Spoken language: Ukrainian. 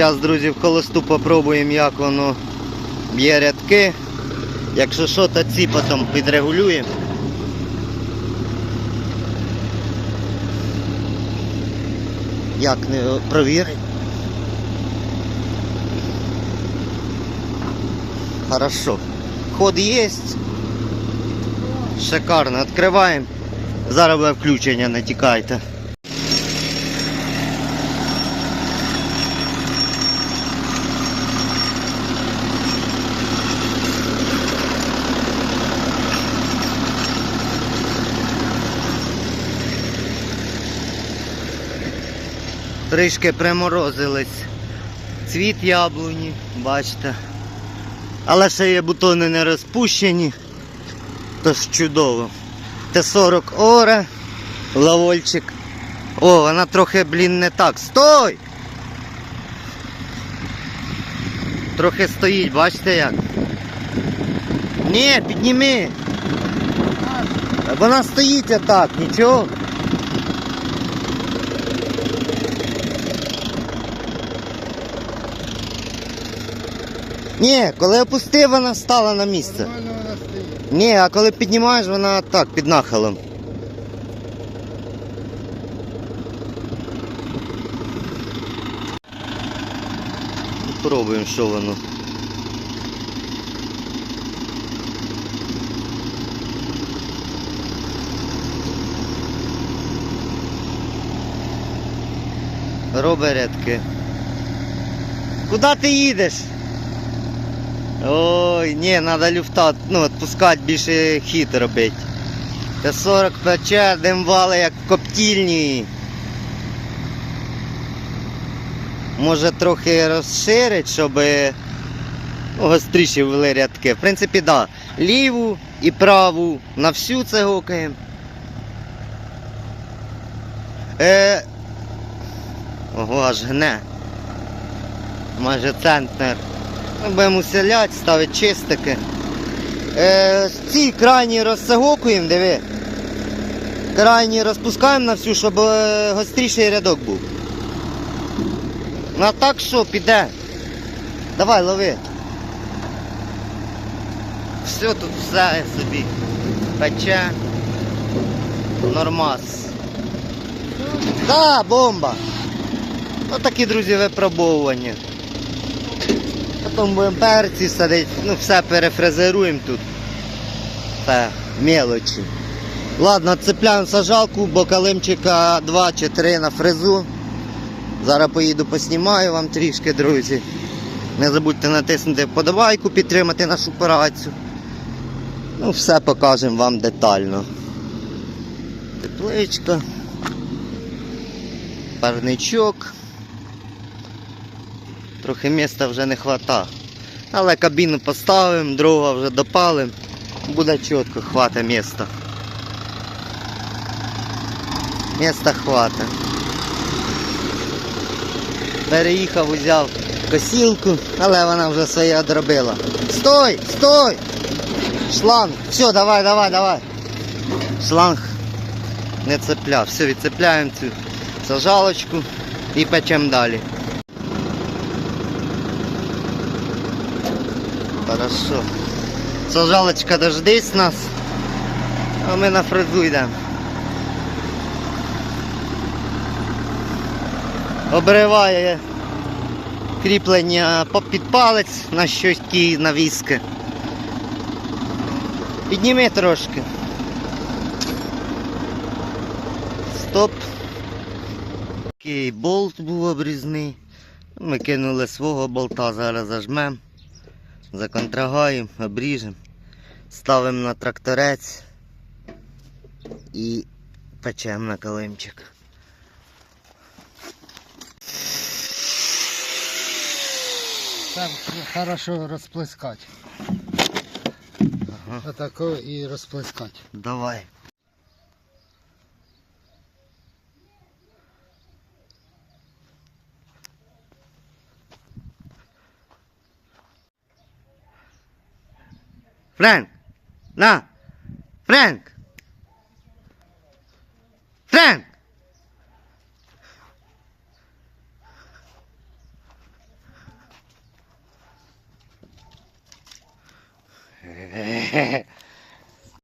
Зараз, друзі, в холосту попробуємо, як воно б'є рядки. Якщо що, то ці потім підрегулюємо. Як не провірить? Хорошо. Ход есть. Шикарно. Відкриваємо. Зараз буде включення, не Трішки приморозились. Цвіт яблуні, бачите. Але ще є бутони не розпущені. Тож чудово. Т-40 Оре, лавольчик. О, вона трохи, блін, не так. Стой! Трохи стоїть, бачите як? Ні, підніми. Вона стоїть отак, нічого. Ні, коли опустив, вона стала на місце. Нормально вона стоїть. Ні, а коли піднімаєш, вона так, під нахилом. Пробуємо, що воно. Робить рядки. Куди ти їдеш? Ой, ні, треба люфта, ну, відпускати більше хід робити. Т-40 пече, дим вали як в коптільні. Може трохи розширить, щоб гостріші були рядки. В принципі, так. Да. Ліву і праву на всю це гукаємо. Е... Ого, аж гне. Майже центнер. Будемо уселяти, ставити чистики. Е, ці крайні розсагокуємо, диви. Крайні розпускаємо на всю, щоб е, гостріший рядок був. Ну а так що, піде. Давай, лови. Все тут все собі. Пече. Нормас. Да, бомба. Ось такі, друзі, випробовування. Потім будемо перці садити, ну все перефрезеруємо тут. Це мелочі. Ладно, цепляємо сажалку, бо калимчика 2 чи 3 на фрезу. Зараз поїду поснімаю вам трішки, друзі. Не забудьте натиснути вподобайку, підтримати нашу операцію. Ну, все покажемо вам детально. Тепличка. Парничок. Трохи міста вже не вистачає. Але кабіну поставимо, дрова вже допалимо. Буде чітко, хватить міста. Міста хватить. Переїхав, узяв косілку, але вона вже своє одробила. Стой! Стой! Шланг! Все, давай, давай, давай. Шланг не цепляв. Все, відцепляємо цю сажалочку і печемо далі. Хорошо. Сажалочка дождись нас. А ми на фрезу йдемо. Обриває кріплення під палець на щось навіски. Підніми трошки. Стоп. Такий болт був обрізний. Ми кинули свого болта, зараз зажмемо. Законтрагаємо, обріжемо, ставимо на тракторець і печемо на калимчик. Так хорошо розплескати. Ага. Отако і розплескати. Давай. Frank! Na! Frank! Frank!